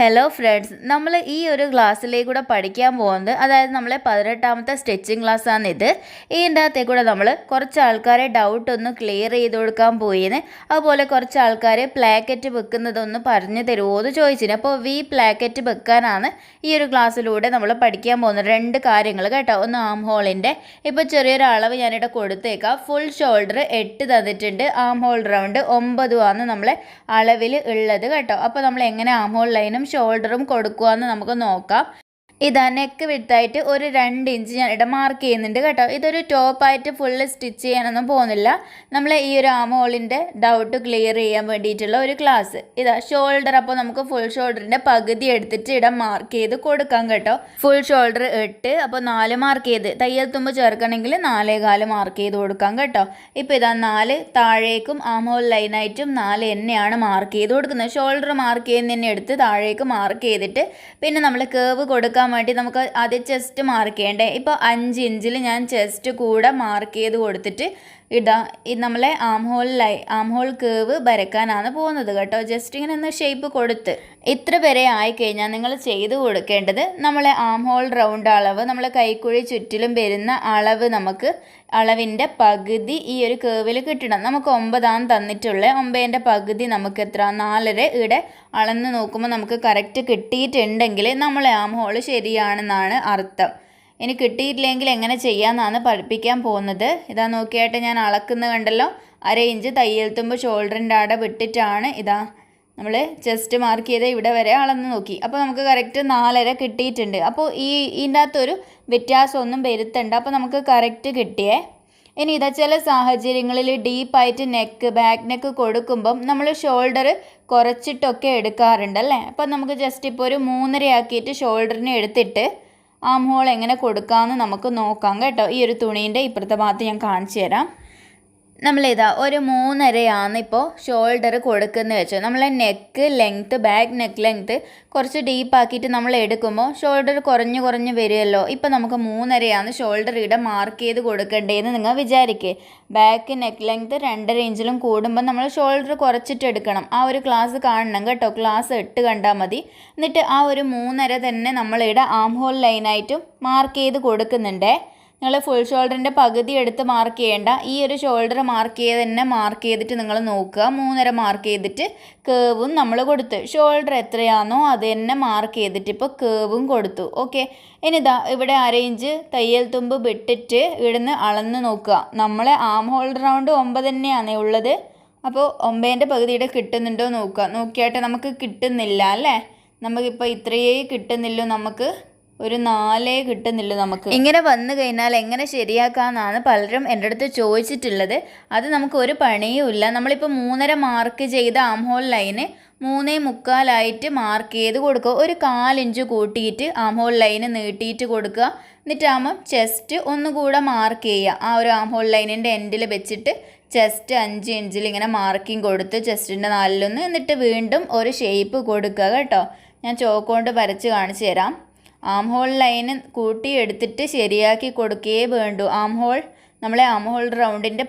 Hello friends നമ്മൾ ഈ ഒരു ക്ലാസ്സിലേക്ക് കൂടെ പഠിക്കാൻ പോകുന്നത് അതായത് നമ്മളെ പതിനെട്ടാമത്തെ സ്റ്റിച്ചിങ് ക്ലാസ്സാണ് ഇത് ഇതിന്റെ അകത്തേ കൂടെ നമ്മൾ കുറച്ച് ആൾക്കാരെ ഡൗട്ട് ഒന്ന് ക്ലിയർ ചെയ്ത് കൊടുക്കാൻ പോയിന്. അതുപോലെ കുറച്ച് ആൾക്കാർ പ്ലാക്കറ്റ് വെക്കുന്നതൊന്ന് പറഞ്ഞു തരുമോ എന്ന് ചോദിച്ചിന്. അപ്പോൾ വി പ്ലാക്കറ്റ് വെക്കാനാണ് ഈ ഒരു ക്ലാസ്സിലൂടെ നമ്മൾ പഠിക്കാൻ പോകുന്നത്. രണ്ട് കാര്യങ്ങൾ കേട്ടോ. ഒന്ന് ആം ഹോളിന്റെ ഇപ്പോൾ ചെറിയൊരു അളവ് ഞാനിവിടെ കൊടുത്തേക്കാം. ഫുൾ ഷോൾഡർ എട്ട് തന്നിട്ടുണ്ട്. ആം ഹോൾ റൗണ്ട് ഒമ്പതുമാണ് നമ്മളെ അളവിൽ ഉള്ളത് കേട്ടോ. അപ്പോൾ നമ്മൾ എങ്ങനെ ആം ഹോൾ ലൈനും ഷോൾഡറും കൊടുക്കുക എന്ന് നമുക്ക് നോക്കാം. ഇതാ നെക്ക് വിട്ടായിട്ട് ഒരു രണ്ട് ഇഞ്ച് ഞാൻ ഇവിടെ മാർക്ക് ചെയ്യുന്നുണ്ട് കേട്ടോ. ഇതൊരു ടോപ്പായിട്ട് ഫുള്ള് സ്റ്റിച്ച് ചെയ്യാനൊന്നും പോകുന്നില്ല. നമ്മൾ ഈ ഒരു ആമോളിന്റെ ഡൗട്ട് ക്ലിയർ ചെയ്യാൻ വേണ്ടിയിട്ടുള്ള ഒരു ക്ലാസ് ഇതാ ഷോൾഡർ അപ്പോൾ നമുക്ക് ഫുൾ ഷോൾഡറിന്റെ പകുതി എടുത്തിട്ട് ഇവിടെ മാർക്ക് ചെയ്ത് കൊടുക്കാം കേട്ടോ. ഫുൾ ഷോൾഡർ എട്ട് അപ്പോൾ നാല് മാർക്ക് ചെയ്ത്. തയ്യൽ തുമ്പ് ചേർക്കണമെങ്കിൽ നാലേ കാൽ മാർക്ക് ചെയ്ത് കൊടുക്കാം കേട്ടോ. ഇപ്പോൾ ഇതാ നാല് താഴേക്കും ആമോൾ ലൈനായിട്ടും നാല് എന്നെയാണ് മാർക്ക് ചെയ്ത് കൊടുക്കുന്നത്. ഷോൾഡർ മാർക്ക് ചെയ്യുന്ന തന്നെ എടുത്ത് താഴേക്ക് മാർക്ക് ചെയ്തിട്ട് പിന്നെ നമ്മൾ കേവ് കൊടുക്കാൻ വേണ്ടി നമുക്ക് ആദ്യം ചെസ്റ്റ് മാർക്ക് ചെയ്യണ്ടേ. ഇപ്പോൾ അഞ്ച് ഇഞ്ചിൽ ഞാൻ ചെസ്റ്റ് കൂടെ മാർക്ക് ചെയ്ത് കൊടുത്തിട്ട് ഈ നമ്മളെ ആം ഹോളിലായി ആം ഹോൾ കേവ് വരയ്ക്കാനാണ് പോകുന്നത് കേട്ടോ. ജസ്റ്റ് ഇങ്ങനെ ഒന്ന് ഷേപ്പ് കൊടുത്ത്. ഇത്ര വരെ ആയിക്കഴിഞ്ഞാൽ നിങ്ങൾ ചെയ്തു കൊടുക്കേണ്ടത് നമ്മളെ ആം ഹോൾ റൗണ്ട് അളവ് നമ്മളെ കൈക്കുഴി ചുറ്റിലും വരുന്ന അളവ് നമുക്ക് അളവിന്റെ പകുതി ഈ ഒരു കേവിൽ കിട്ടണം. നമുക്ക് ഒമ്പതാണ് തന്നിട്ടുള്ളത് ഒമ്പതിന്റെ പകുതി നമുക്ക് എത്ര? നാലര ഇവിടെ അളന്ന് നോക്കുമ്പോൾ നമുക്ക് കറക്റ്റ് കിട്ടിയിട്ടുണ്ടെങ്കിൽ നമ്മളെ ആം ഹോൾ ശരിയാണെന്നാണ് അർത്ഥം. ഇനി കിട്ടിയിട്ടില്ലെങ്കിൽ എങ്ങനെ ചെയ്യാമെന്നാണ് പഠിപ്പിക്കാൻ പോകുന്നത്. ഇതാ നോക്കിയായിട്ട് ഞാൻ അളക്കുന്ന കണ്ടല്ലോ. അര ഇഞ്ച് തയ്യൽ തുമ്പ് ഷോൾഡറിന്റെ അട വിട്ടിട്ടാണ് ഇതാ നമ്മൾ ചെസ്റ്റ് മാർക്ക് ചെയ്ത് ഇവിടെ വരെ അളന്ന് നോക്കി. അപ്പോൾ നമുക്ക് കറക്റ്റ് നാലര കിട്ടിയിട്ടുണ്ട്. അപ്പോൾ ഈ ഇതിന്റെ അകത്തൊരു വ്യത്യാസമൊന്നും വരുത്തണ്ട. അപ്പോൾ നമുക്ക് കറക്റ്റ് കിട്ടിയേ. ഇനി ഇതാ ചില സാഹചര്യങ്ങളിൽ ഡീപ്പായിട്ട് നെക്ക് ബാക്ക് നെക്ക് കൊടുക്കുമ്പം നമ്മൾ ഷോൾഡർ കുറച്ചിട്ടൊക്കെ എടുക്കാറുണ്ട് അല്ലേ? അപ്പം നമുക്ക് ജസ്റ്റ് ഇപ്പോൾ ഒരു മൂന്നര ആക്കിയിട്ട് ഷോൾഡറിനെ എടുത്തിട്ട് ആം ഹോൾ എങ്ങനെ കൊടുക്കാമെന്ന് നമുക്ക് നോക്കാം കേട്ടോ. ഈ ഒരു തുണീന്റെ ഇപ്പുറത്തെ ഭാഗത്ത് ഞാൻ കാണിച്ചു തരാം നമ്മളിതാ ഒരു മൂന്നരയാണ് ഇപ്പോൾ ഷോൾഡർ കൊടുക്കുന്നത് വെച്ചോ നമ്മളെ neck length back neck length കുറച്ച് ഡീപ്പാക്കിയിട്ട് നമ്മൾ എടുക്കുമ്പോൾ ഷോൾഡർ കുറഞ്ഞ് കുറഞ്ഞ് വരുമല്ലോ ഇപ്പോൾ നമുക്ക് മൂന്നരയാണ് ഷോൾഡർ ഇവിടെ മാർക്ക് ചെയ്ത് കൊടുക്കേണ്ടതെന്ന് നിങ്ങൾ വിചാരിക്കേ. ബാക്ക് നെക്ക് ലെങ്ത്ത് രണ്ടര ഇഞ്ചിലും കൂടുമ്പോൾ നമ്മൾ ഷോൾഡർ കുറച്ചിട്ട് എടുക്കണം. ആ ഒരു ക്ലാസ് കാണണം കേട്ടോ. ക്ലാസ് എട്ട് കണ്ടാൽ മതി. എന്നിട്ട് ആ ഒരു മൂന്നര തന്നെ നമ്മളിവിടെ ആം ഹോൾ ലൈനായിട്ടും മാർക്ക് ചെയ്ത് കൊടുക്കുന്നുണ്ടേ. നിങ്ങൾ ഫുൾ ഷോൾഡറിന്റെ പകുതി എടുത്ത് മാർക്ക് ചെയ്യേണ്ട. ഈ ഒരു ഷോൾഡർ മാർക്ക് ചെയ്ത് തന്നെ മാർക്ക് ചെയ്തിട്ട് നിങ്ങൾ നോക്കുക. മൂന്നര മാർക്ക് ചെയ്തിട്ട് കേവും നമ്മൾ കൊടുത്തു. ഷോൾഡർ എത്രയാണോ അത് തന്നെ മാർക്ക് ചെയ്തിട്ട് ഇപ്പോൾ കേവും കൊടുത്തു. ഓക്കെ ഇനിതാ ഇവിടെ അരയിഞ്ച് തയ്യൽ തുമ്പ് വിട്ടിട്ട് ഇവിടുന്ന് അളന്ന് നോക്കുക. നമ്മളെ ആം ഹോൾഡർ റൗണ്ട് ഒമ്പത് തന്നെയാണ് ഉള്ളത്. അപ്പോൾ ഒമ്പതിന്റെ പകുതിയുടെ കിട്ടുന്നുണ്ടോ നോക്കുക. നോക്കിയായിട്ട് നമുക്ക് കിട്ടുന്നില്ല അല്ലേ? നമുക്കിപ്പോൾ ഇത്രയേ കിട്ടുന്നില്ലോ നമുക്ക്. ഒരു നാലേ കിട്ടുന്നില്ല നമുക്ക്. ഇങ്ങനെ വന്നു കഴിഞ്ഞാൽ എങ്ങനെ ശരിയാക്കാമെന്നാണ് പലരും എന്റെ അടുത്ത് ചോദിച്ചിട്ടുള്ളത്. അത് നമുക്ക് ഒരു പണിയുമില്ല നമ്മളിപ്പോൾ മൂന്നര മാർക്ക് ചെയ്ത ആം ഹോൾ ലൈന് മൂന്നേ മുക്കാലായിട്ട് മാർക്ക് ചെയ്ത് കൊടുക്കുക. ഒരു കാലിഞ്ച് കൂട്ടിയിട്ട് ആംഹോൾ ലൈന് നീട്ടിയിട്ട് കൊടുക്കുക. എന്നിട്ടാകുമ്പം ചെസ്റ്റ് ഒന്നുകൂടെ മാർക്ക് ചെയ്യുക. ആ ഒരു ആംഹോൾ ലൈനിന്റെ എൻഡിൽ വെച്ചിട്ട് ചെസ്റ്റ് അഞ്ച് ഇഞ്ചിൽ ഇങ്ങനെ മാർക്കിംഗ് കൊടുത്ത് ചെസ്റ്റിന്റെ നാലിലൊന്ന് എന്നിട്ട് വീണ്ടും ഒരു ഷേപ്പ് കൊടുക്കുക കേട്ടോ. ഞാൻ ചോക്ക് വരച്ച് കാണിച്ചു തരാം. ആം ഹോൾ ലൈന് കൂട്ടിയെടുത്തിട്ട് ശരിയാക്കി കൊടുക്കുകയേ വേണ്ടു. ആം ഹോൾ നമ്മളെ ആം ഹോൾ റൗണ്ടിന്റെ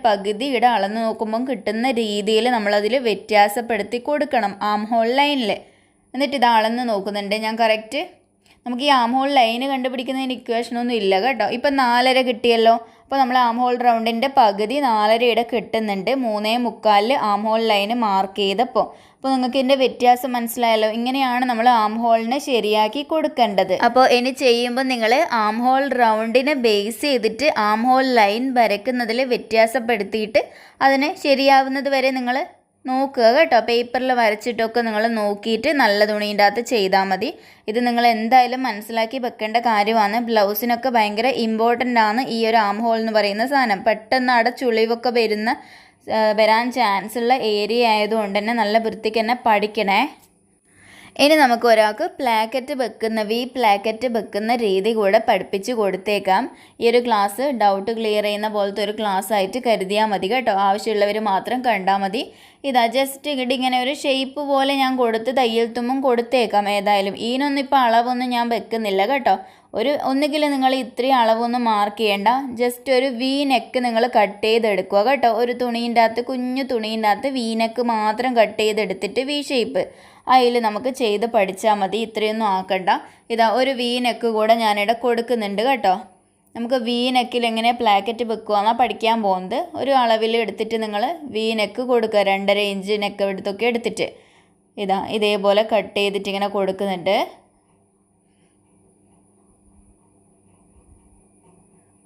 ഇവിടെ അളന്ന് നോക്കുമ്പം കിട്ടുന്ന രീതിയിൽ നമ്മളതിൽ വ്യത്യാസപ്പെടുത്തി കൊടുക്കണം ആം ഹോൾ ലൈനിൽ എന്നിട്ട് ഇത് അളന്ന് നോക്കുന്നുണ്ട്. ഞാൻ കറക്റ്റ് നമുക്ക് ഈ ആം ഹോൾ ലൈന് കണ്ടുപിടിക്കുന്നതിന് ഇക്വേഷനൊന്നും ഇല്ല കേട്ടോ. ഇപ്പം നാലര കിട്ടിയല്ലോ. അപ്പോൾ നമ്മൾ ആം ഹോൾ റൗണ്ടിന്റെ പകുതി നാലരയുടെ കിട്ടുന്നുണ്ട്. മൂന്നേ മുക്കാലിൽ ആം ഹോൾ ലൈന് മാർക്ക് ചെയ്തപ്പോൾ അപ്പോൾ നിങ്ങൾക്ക് ഇതിന്റെ വ്യത്യാസം മനസ്സിലായല്ലോ. ഇങ്ങനെയാണ് നമ്മൾ ആം ഹോളിനെ ശരിയാക്കി കൊടുക്കേണ്ടത്. അപ്പോൾ ഇനി ചെയ്യുമ്പോൾ നിങ്ങൾ ആം ഹോൾ റൗണ്ടിനെ ബേസ് ചെയ്തിട്ട് ആം ഹോൾ ലൈൻ വരയ്ക്കുന്നതിൽ വ്യത്യാസപ്പെടുത്തിയിട്ട് അതിനെ ശരിയാവുന്നത് വരെ നിങ്ങൾ നോക്കുക കേട്ടോ. പേപ്പറിൽ വരച്ചിട്ടൊക്കെ നിങ്ങൾ നോക്കിയിട്ട് നല്ല തുണീന്റെ അകത്ത് ചെയ്താൽ മതി. ഇത് നിങ്ങൾ എന്തായാലും മനസ്സിലാക്കി വെക്കേണ്ട കാര്യമാണ്. ബ്ലൗസിനൊക്കെ ഭയങ്കര ഇമ്പോർട്ടന്റ് ആണ് ഈ ഒരു ആം ഹോൾ എന്ന് പറയുന്ന സാധനം. പെട്ടെന്ന് അവിടെ ചുളിവൊക്കെ വരുന്ന വരാൻ ചാൻസ് ഉള്ള ഏരിയ ആയതുകൊണ്ട് തന്നെ നല്ല വൃത്തിക്ക് തന്നെ പഠിക്കണേ. ഇനി നമുക്ക് ഒരാൾക്ക് പ്ലാക്കറ്റ് വെക്കുന്ന വി പ്ലാക്കറ്റ് വെക്കുന്ന രീതി കൂടെ പഠിപ്പിച്ച് കൊടുത്തേക്കാം. ഈ ഒരു ക്ലാസ് ഡൗട്ട് ക്ലിയർ ചെയ്യുന്ന പോലത്തെ ഒരു ക്ലാസ് ആയിട്ട് കരുതിയാൽ മതി കേട്ടോ. ആവശ്യമുള്ളവർ മാത്രം കണ്ടാൽ മതി. ഇതാ ജസ്റ്റ് ഇങ്ങോട്ട് ഇങ്ങനെ ഒരു ഷേപ്പ് പോലെ ഞാൻ കൊടുത്ത് തയ്യൽ തുമ്പും കൊടുത്തേക്കാം ഏതായാലും. ഇതിനൊന്നും ഇപ്പോൾ അളവൊന്നും ഞാൻ വെക്കുന്നില്ല കേട്ടോ. ഒരു ഒന്നുകിൽ നിങ്ങൾ ഇത്രയും അളവൊന്നും മാർക്ക് ചെയ്യേണ്ട. ജസ്റ്റ് ഒരു വി നെക്ക് നിങ്ങൾ കട്ട് ചെയ്തെടുക്കുക കേട്ടോ. ഒരു തുണീന്റെ അകത്ത് കുഞ്ഞു തുണീന്റെ അകത്ത് വി നെക്ക് മാത്രം കട്ട് ചെയ്തെടുത്തിട്ട് വി ഷേപ്പ് അതിൽ നമുക്ക് ചെയ്ത് പഠിച്ചാൽ മതി. ഇത്രയൊന്നും ആക്കണ്ട. ഇതാ ഒരു വി നെക്ക് കൂടെ ഞാനിവിടെ കൊടുക്കുന്നുണ്ട് കേട്ടോ. നമുക്ക് വി നെക്കിൽ എങ്ങനെ പ്ലാക്കറ്റ് വെക്കുകയെന്നാണ് പഠിക്കാൻ പോകുന്നത്. ഒരു അളവിൽ എടുത്തിട്ട് നിങ്ങൾ വി നെക്ക് കൊടുക്കുക. രണ്ടര ഇഞ്ച് നെക്ക് എടുത്തൊക്കെ എടുത്തിട്ട്. ഇതാ ഇതേപോലെ കട്ട് ചെയ്തിട്ട് ഇങ്ങനെ കൊടുക്കുന്നുണ്ട്.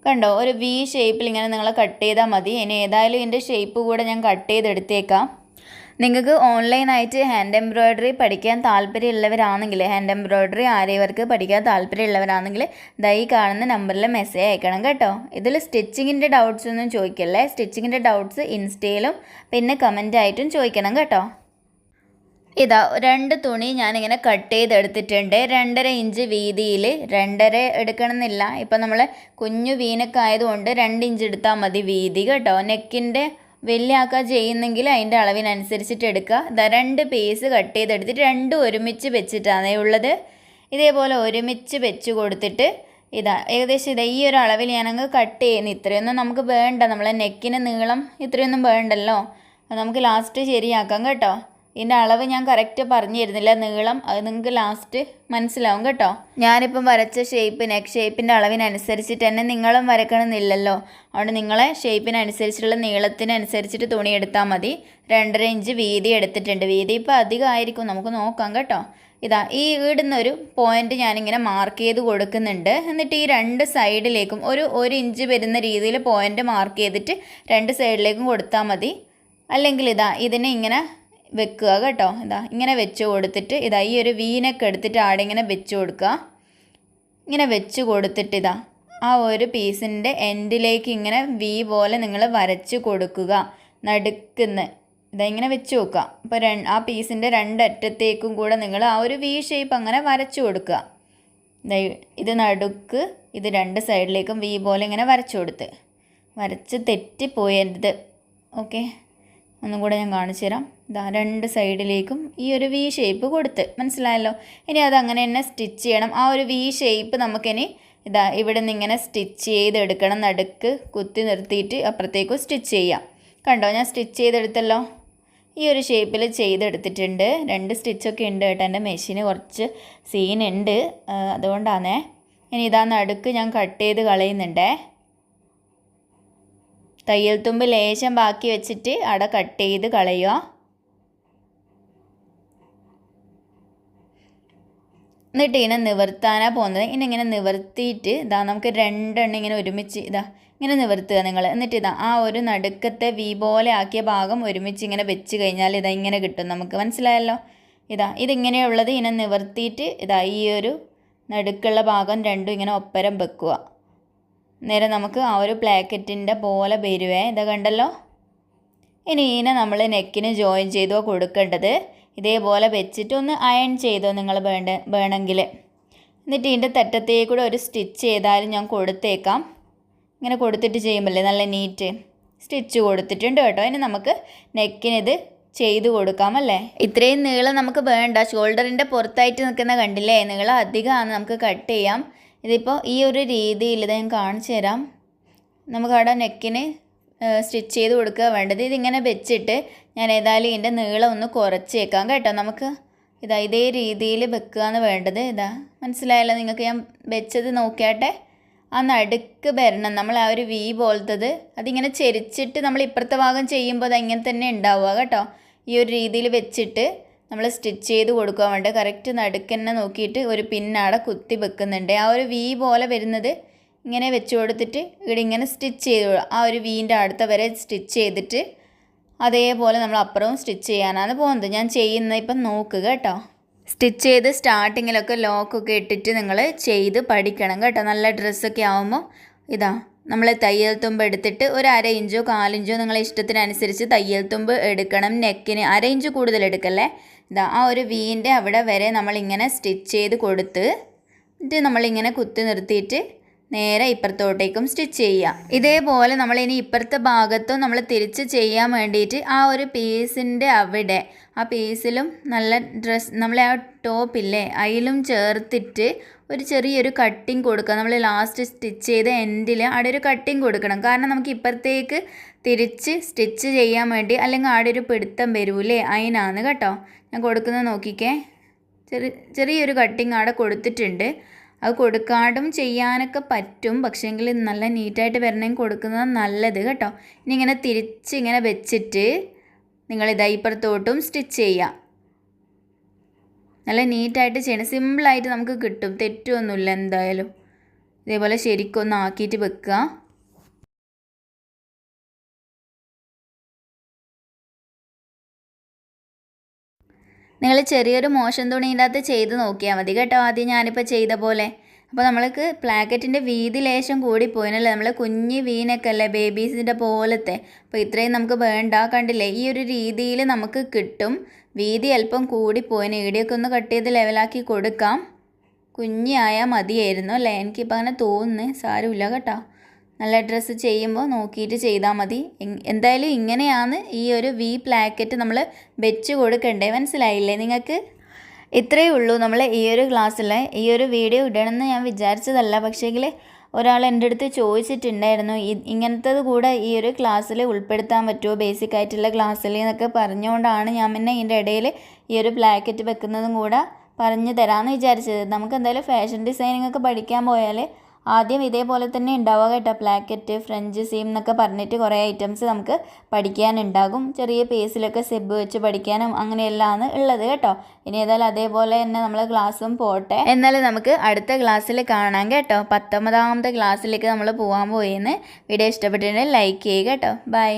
കണ്ടോ ഒരു വി ഷേപ്പിൽ ഇങ്ങനെ നിങ്ങൾ കട്ട് ചെയ്താൽ മതി. ഇനി ഏതായാലും ഇതിന്റെ ഷേപ്പ് കൂടെ ഞാൻ കട്ട് ചെയ്തെടുത്തേക്കാം. നിങ്ങൾക്ക് ഓൺലൈനായിട്ട് ഹാൻഡ് എംബ്രോയ്ഡറി പഠിക്കാൻ താല്പര്യമുള്ളവരാണെങ്കിൽ ഹാൻഡ് എംബ്രോയ്ഡറി ആരെയവർക്ക് പഠിക്കാൻ താല്പര്യമുള്ളവരാണെങ്കിൽ ദാ കാണുന്ന നമ്പറിൽ മെസ്സേജ് അയക്കണം കേട്ടോ. ഇതിൽ സ്റ്റിച്ചിങ്ങിന്റെ ഡൗട്ട്സ് ഒന്നും ചോദിക്കല്ലേ? സ്റ്റിച്ചിങ്ങിന്റെ ഡൗട്ട്സ് ഇൻസ്റ്റയിലും പിന്നെ കമന്റായിട്ടും ചോദിക്കണം കേട്ടോ. ഇതാ രണ്ട് തുണി ഞാനിങ്ങനെ കട്ട് ചെയ്തെടുത്തിട്ടുണ്ട്. രണ്ടര ഇഞ്ച് വീതിയിൽ രണ്ടര എടുക്കണമെന്നില്ല. ഇപ്പം നമ്മൾ കുഞ്ഞു വീനൊക്കെ ആയതുകൊണ്ട് രണ്ട് ഇഞ്ച് എടുത്താൽ മതി വീതി കേട്ടോ. നെക്കിന്റെ വലിയ ആക്കുക ചെയ്യുന്നെങ്കിൽ അതിന്റെ അളവിനനുസരിച്ചിട്ട് എടുക്കുക. ഇതാ രണ്ട് പീസ് കട്ട് ചെയ്തെടുത്തിട്ട് രണ്ടും ഒരുമിച്ച് വെച്ചിട്ടാണ് ഉള്ളത്. ഇതേപോലെ ഒരുമിച്ച് വെച്ച് കൊടുത്തിട്ട് ഇതാ ഏകദേശം ഇതാ ഈ ഒരു അളവിൽ ഞാനങ്ങ് കട്ട് ചെയ്യുന്നു. ഇത്രയൊന്നും നമുക്ക് വേണ്ട. നമ്മളെ നെക്കിന് നീളം ഇത്രയൊന്നും വേണ്ടല്ലോ. നമുക്ക് ലാസ്റ്റ് ശരിയാക്കാം കേട്ടോ. ഇതിന്റെ അളവ് ഞാൻ കറക്റ്റ് പറഞ്ഞു തരുന്നില്ല നീളം അത് നിങ്ങൾക്ക് ലാസ്റ്റ് മനസ്സിലാവും കേട്ടോ. ഞാനിപ്പം വരച്ച ഷേപ്പ് നെക്ക് ഷേപ്പിന്റെ അളവിനനുസരിച്ചിട്ട് തന്നെ നിങ്ങളും വരക്കണമെന്നില്ലല്ലോ. അതുകൊണ്ട് നിങ്ങളെ ഷേപ്പിനനുസരിച്ചുള്ള നീളത്തിനനുസരിച്ചിട്ട് തുണി എടുത്താൽ മതി. രണ്ടര ഇഞ്ച് വീതി എടുത്തിട്ടുണ്ട്. വീതി ഇപ്പോൾ അധികമായിരിക്കും. നമുക്ക് നോക്കാം കേട്ടോ. ഇതാ ഈ ഇടുന്ന ഒരു പോയിന്റ് ഞാനിങ്ങനെ മാർക്ക് ചെയ്ത് കൊടുക്കുന്നുണ്ട്. എന്നിട്ട് ഈ രണ്ട് സൈഡിലേക്കും ഒരു ഒരു ഇഞ്ച് വരുന്ന രീതിയിൽ പോയിന്റ് മാർക്ക് ചെയ്തിട്ട് രണ്ട് സൈഡിലേക്കും കൊടുത്താൽ മതി. അല്ലെങ്കിൽ ഇതാ ഇതിനെ ഇങ്ങനെ വെക്കുക കേട്ടോ. ഇതാ ഇങ്ങനെ വെച്ച് കൊടുത്തിട്ട് ഇതാ ഈ ഒരു വീനൊക്കെ എടുത്തിട്ട് ആടെ ഇങ്ങനെ വെച്ച് കൊടുക്കുക. ഇങ്ങനെ വെച്ച് കൊടുത്തിട്ട് ഇതാ ആ ഒരു പീസിന്റെ എൻഡിലേക്ക് ഇങ്ങനെ വി പോലെ നിങ്ങൾ വരച്ച് കൊടുക്കുക. നടുക്കുന്ന്. ഇതാ ഇങ്ങനെ വെച്ച് നോക്കുക അപ്പോൾ ര ആ പീസിന്റെ രണ്ടറ്റത്തേക്കും കൂടെ നിങ്ങൾ ആ ഒരു വി ഷേപ്പ് അങ്ങനെ വരച്ച് കൊടുക്കുക. ഇതാ ഇത് നടുക്ക് ഇത് രണ്ട് സൈഡിലേക്കും വി പോലെ ഇങ്ങനെ വരച്ച് കൊടുത്ത്. വരച്ച് തെറ്റിപ്പോയത് ഓക്കെ. ഒന്നും കൂടെ ഞാൻ കാണിച്ചു തരാം. ഇതാ രണ്ട് സൈഡിലേക്കും ഈ ഒരു വി ഷേപ്പ് കൊടുത്ത്. മനസ്സിലായല്ലോ? ഇനി അത് അങ്ങനെ തന്നെ സ്റ്റിച്ച് ചെയ്യണം. ആ ഒരു വി ഷേപ്പ് നമുക്കിനി ഇതാ ഇവിടെ നിന്ന് ഇങ്ങനെ സ്റ്റിച്ച് ചെയ്തെടുക്കണം. നടുക്ക് കുത്തി നിർത്തിയിട്ട് അപ്പുറത്തേക്കും സ്റ്റിച്ച് ചെയ്യാം. കണ്ടോ? ഞാൻ സ്റ്റിച്ച് ചെയ്തെടുത്തല്ലോ. ഈ ഒരു ഷേപ്പിൽ ചെയ്തെടുത്തിട്ടുണ്ട്. രണ്ട് സ്റ്റിച്ചൊക്കെ ഉണ്ട് കേട്ടോ എന്റെ മെഷീന് കുറച്ച് സീനുണ്ട് അതുകൊണ്ടാണേ ഇനി ഇതാ നടുക്ക് ഞാൻ കട്ട് ചെയ്ത് കളയുന്നുണ്ടേ. തയ്യൽ തുമ്പ് ലേശം ബാക്കി വെച്ചിട്ട് അട കട്ട് ചെയ്ത് കളയുക. എന്നിട്ട് ഇങ്ങനെ നിവർത്താനാണ് പോകുന്നത്. ഇനി ഇങ്ങനെ നിവർത്തിയിട്ട് ഇതാ നമുക്ക് രണ്ടെണ്ണം ഇങ്ങനെ ഒരുമിച്ച് ഇതാ ഇങ്ങനെ നിവർത്തുക നിങ്ങൾ. എന്നിട്ട് ഇതാ ആ ഒരു നടുക്കത്തെ വി പോലെ ആക്കിയ ഭാഗം ഒരുമിച്ച് ഇങ്ങനെ വെച്ച് കഴിഞ്ഞാൽ ഇതാ ഇങ്ങനെ കിട്ടും നമുക്ക്. മനസ്സിലായല്ലോ? ഇതാ ഇതിങ്ങനെയുള്ളത് ഇങ്ങനെ നിവർത്തിയിട്ട് ഇതാ ഈ ഒരു നടുക്കുള്ള ഭാഗം രണ്ടും ഇങ്ങനെ ഒപ്പരം വെക്കുക. നേരെ നമുക്ക് ആ ഒരു പ്ലാക്കറ്റിന്റെ പോലെ വരുവേ. ഇതാ കണ്ടല്ലോ? ഇനി ഇതിനെ നമ്മൾ നെക്കിന് ജോയിൻ ചെയ്തോ കൊടുക്കേണ്ടത്. ഇതേപോലെ വെച്ചിട്ട് ഒന്ന് അയൺ ചെയ്തോ നിങ്ങൾ വേണ്ട വേണമെങ്കിൽ. എന്നിട്ട് ഇതിന്റെ തെറ്റത്തേക്കൂടെ ഒരു സ്റ്റിച്ച് ചെയ്താലും ഞാൻ കൊടുത്തേക്കാം. ഇങ്ങനെ കൊടുത്തിട്ട് ചെയ്യുമ്പോഴേ നല്ല നീറ്റ് സ്റ്റിച്ച് കൊടുത്തിട്ടുണ്ട് കേട്ടോ. ഇനി നമുക്ക് നെക്കിനിത് ചെയ്ത് കൊടുക്കാം അല്ലേ? ഇത്രയും നീളം നമുക്ക് വേണ്ട. ഷോൾഡറിന്റെ പുറത്തായിട്ട് നിൽക്കുന്ന കണ്ടില്ലേ? നീളം അധികമാണ്. നമുക്ക് കട്ട് ചെയ്യാം. ഇതിപ്പോൾ ഈ ഒരു രീതിയിൽ ഇത് ഞാൻ കാണിച്ചു തരാം. നമുക്ക് അവിടെ നെക്കിന് സ്റ്റിച്ച് ചെയ്ത് കൊടുക്കുക വേണ്ടത്. ഇതിങ്ങനെ വെച്ചിട്ട് ഞാൻ ഏതായാലും ഇതിന്റെ നീളം ഒന്ന് കുറച്ചേക്കാം കേട്ടോ നമുക്ക്. ഇതാ ഇതേ രീതിയിൽ വെക്കുകയാണ് വേണ്ടത്. ഇതാ മനസ്സിലായല്ലോ നിങ്ങൾക്ക് ഞാൻ വെച്ചത് നോക്കിയാട്ടെ? ആ നടുക്ക് വരണം നമ്മൾ ആ ഒരു വി പോലത്തത്. അതിങ്ങനെ ചെരിച്ചിട്ട് നമ്മൾ ഇപ്പുറത്തെ ഭാഗം ചെയ്യുമ്പോൾ അത് ഇങ്ങനെ തന്നെ ഉണ്ടാവുക കേട്ടോ. ഈ ഒരു രീതിയിൽ വെച്ചിട്ട് നമ്മൾ സ്റ്റിച്ച് ചെയ്ത് കൊടുക്കാൻ വേണ്ടി കറക്റ്റ് നടുക്കെന്നെ നോക്കിയിട്ട് ഒരു പിന്നാടെ കുത്തി വെക്കുന്നുണ്ട്. ആ ഒരു വി പോലെ വരുന്നത് ഇങ്ങനെ വെച്ച് കൊടുത്തിട്ട് ഇവിടെ ഇങ്ങനെ സ്റ്റിച്ച് ചെയ്ത്. ആ ഒരു വീന്റെ അടുത്ത വരെ സ്റ്റിച്ച് ചെയ്തിട്ട് അതേപോലെ നമ്മൾ അപ്പുറവും സ്റ്റിച്ച് ചെയ്യാനാണ് പോകുന്നത്. ഞാൻ ചെയ്യുന്ന ഇപ്പം നോക്കുക കേട്ടോ. സ്റ്റിച്ച് ചെയ്ത് സ്റ്റാർട്ടിങ്ങിലൊക്കെ ലോക്കൊക്കെ ഇട്ടിട്ട് നിങ്ങൾ ചെയ്ത് പഠിക്കണം കേട്ടോ. നല്ല ഡ്രസ്സൊക്കെ ആകുമ്പോൾ ഇതാ നമ്മൾ തയ്യൽ തുമ്പ് എടുത്തിട്ട് ഒരു അര ഇഞ്ചോ കാലിഞ്ചോ നിങ്ങളെ ഇഷ്ടത്തിനനുസരിച്ച് തയ്യൽ തുമ്പ് എടുക്കണം. നെക്കിന് അര ഇഞ്ച് കൂടുതൽ എടുക്കല്ലേ? ഇതാ ആ ഒരു വീന്റെ അവിടെ വരെ നമ്മളിങ്ങനെ സ്റ്റിച്ച് ചെയ്ത് കൊടുത്ത് എന്നിട്ട് നമ്മളിങ്ങനെ കുത്തി നിർത്തിയിട്ട് നേരെ ഇപ്പുറത്തോട്ടേക്കും സ്റ്റിച്ച് ചെയ്യാം ഇതേപോലെ നമ്മൾ ഇനി ഇപ്പുറത്തെ ഭാഗത്തും നമ്മൾ തിരിച്ച് ചെയ്യാൻ വേണ്ടിയിട്ട് ആ ഒരു പീസിന്റെ അവിടെ ആ പീസിലും നല്ല ഡ്രസ് നമ്മളെ ആ ടോപ്പില്ലേ അതിലും ചേർത്തിട്ട് ഒരു ചെറിയൊരു കട്ടിങ് കൊടുക്കുക നമ്മൾ ലാസ്റ്റ് സ്റ്റിച്ച് ചെയ്ത എൻഡിൽ അവിടെ ഒരു കട്ടിങ് കൊടുക്കണം. കാരണം നമുക്ക് ഇപ്പുറത്തേക്ക് തിരിച്ച് സ്റ്റിച്ച് ചെയ്യാൻ വേണ്ടി അല്ലെങ്കിൽ അവിടെ ഒരു പിടുത്തം വരൂലേ? അതിനാണ് കേട്ടോ. ഞാൻ കൊടുക്കുന്നത് നോക്കിക്കേ. ചെറിയ ചെറിയൊരു കട്ടിങ് അവിടെ കൊടുത്തിട്ടുണ്ട്. അത് കൊടുക്കാണ്ടും ചെയ്യാനൊക്കെ പറ്റും. പക്ഷേങ്കിൽ നല്ല നീറ്റായിട്ട് വരണമെങ്കിൽ കൊടുക്കുന്നത് നല്ലത് കേട്ടോ. ഇനി ഇങ്ങനെ തിരിച്ച് ഇങ്ങനെ വെച്ചിട്ട് നിങ്ങൾ ഇതാ ഇപ്പുറത്തോട്ടും സ്റ്റിച്ച് ചെയ്യുക നല്ല നീറ്റായിട്ട് ചെയ്യണം. സിമ്പിളായിട്ട് നമുക്ക് കിട്ടും. തെറ്റൊന്നുമില്ല എന്തായാലും. ഇതേപോലെ ശരിക്കൊന്ന് ആക്കിയിട്ട് വെക്കുക. നിങ്ങൾ ചെറിയൊരു മോശം തുണീന്റെ അകത്ത് ചെയ്ത് നോക്കിയാൽ മതി കേട്ടോ. ആദ്യം ഞാനിപ്പോൾ ചെയ്ത പോലെ. അപ്പോൾ നമ്മൾക്ക് പ്ലാക്കറ്റിന്റെ വീതി ലേശം കൂടി പോയിനല്ലേ നമ്മൾ കുഞ്ഞ് വീനൊക്കെ അല്ലേ? ബേബീസിന്റെ പോലത്തെ. അപ്പോൾ ഇത്രയും നമുക്ക് വേണ്ട. കണ്ടില്ലേ? ഈ ഒരു രീതിയിൽ നമുക്ക് കിട്ടും. വീതി അല്പം കൂടി പോയിന്. ഇവിടെയൊക്കെ ഒന്ന് കട്ട് ചെയ്ത് ലെവലാക്കി കൊടുക്കാം. കുഞ്ഞായാൽ മതിയായിരുന്നു അല്ലേ? എനിക്കിപ്പോൾ അങ്ങനെ തോന്നുന്നു. സാരമില്ല കേട്ടോ. നല്ല ഡ്രസ്സ് ചെയ്യുമ്പോൾ നോക്കിയിട്ട് ചെയ്താൽ മതി. എന്തായാലും ഇങ്ങനെയാണ് ഈ ഒരു വി പ്ലാക്കറ്റ് നമ്മൾ വെച്ച് കൊടുക്കണ്ടേ? മനസ്സിലായില്ലേ നിങ്ങൾക്ക് ഇത്രയേ ഉള്ളൂ നമ്മൾ ഈ ഒരു ക്ലാസ്സിൽ ഈ ഒരു വീഡിയോ ഇടണമെന്ന് ഞാൻ വിചാരിച്ചതല്ല. പക്ഷേങ്കിൽ ഒരാൾ എന്റെ അടുത്ത് ചോദിച്ചിട്ടുണ്ടായിരുന്നു ഇങ്ങനത്തത് കൂടെ ഈ ഒരു ക്ലാസ്സിൽ ഉൾപ്പെടുത്താൻ പറ്റുമോ? ബേസിക് ആയിട്ടുള്ള ക്ലാസ്സിൽ എന്നൊക്കെ പറഞ്ഞുകൊണ്ടാണ് ഞാൻ പിന്നെ ഇതിന്റെ ഇടയിൽ ഈ ഒരു ബ്ലാക്കറ്റ് വെക്കുന്നതും കൂടെ പറഞ്ഞു തരാമെന്ന് വിചാരിച്ചത്. നമുക്ക് എന്തായാലും ഫാഷൻ ഡിസൈനിങ് ഒക്കെ പഠിക്കാൻ പോയാൽ ആദ്യം ഇതേപോലെ തന്നെ ഉണ്ടാവുക കേട്ടോ. പ്ലാക്കറ്റ് ഫ്രഞ്ച് സീം എന്നൊക്കെ പറഞ്ഞിട്ട് കുറേ ഐറ്റംസ് നമുക്ക് പഠിക്കാനുണ്ടാകും. ചെറിയ പേസിലൊക്കെ സെബ് വെച്ച് പഠിക്കാനും അങ്ങനെയെല്ലാമാണ് ഉള്ളത് കേട്ടോ. ഇനി ഏതായാലും അതേപോലെ തന്നെ നമ്മൾ ക്ലാസ്സും പോട്ടെ. എന്നാൽ നമുക്ക് അടുത്ത ക്ലാസ്സിൽ കാണാം കേട്ടോ. പത്തൊമ്പതാമത്തെ ക്ലാസ്സിലേക്ക് നമ്മൾ പോകാൻ പോയെന്ന്. വീഡിയോ ഇഷ്ടപ്പെട്ടിട്ടുണ്ടെങ്കിൽ ലൈക്ക് ചെയ്യുക കേട്ടോ. ബൈ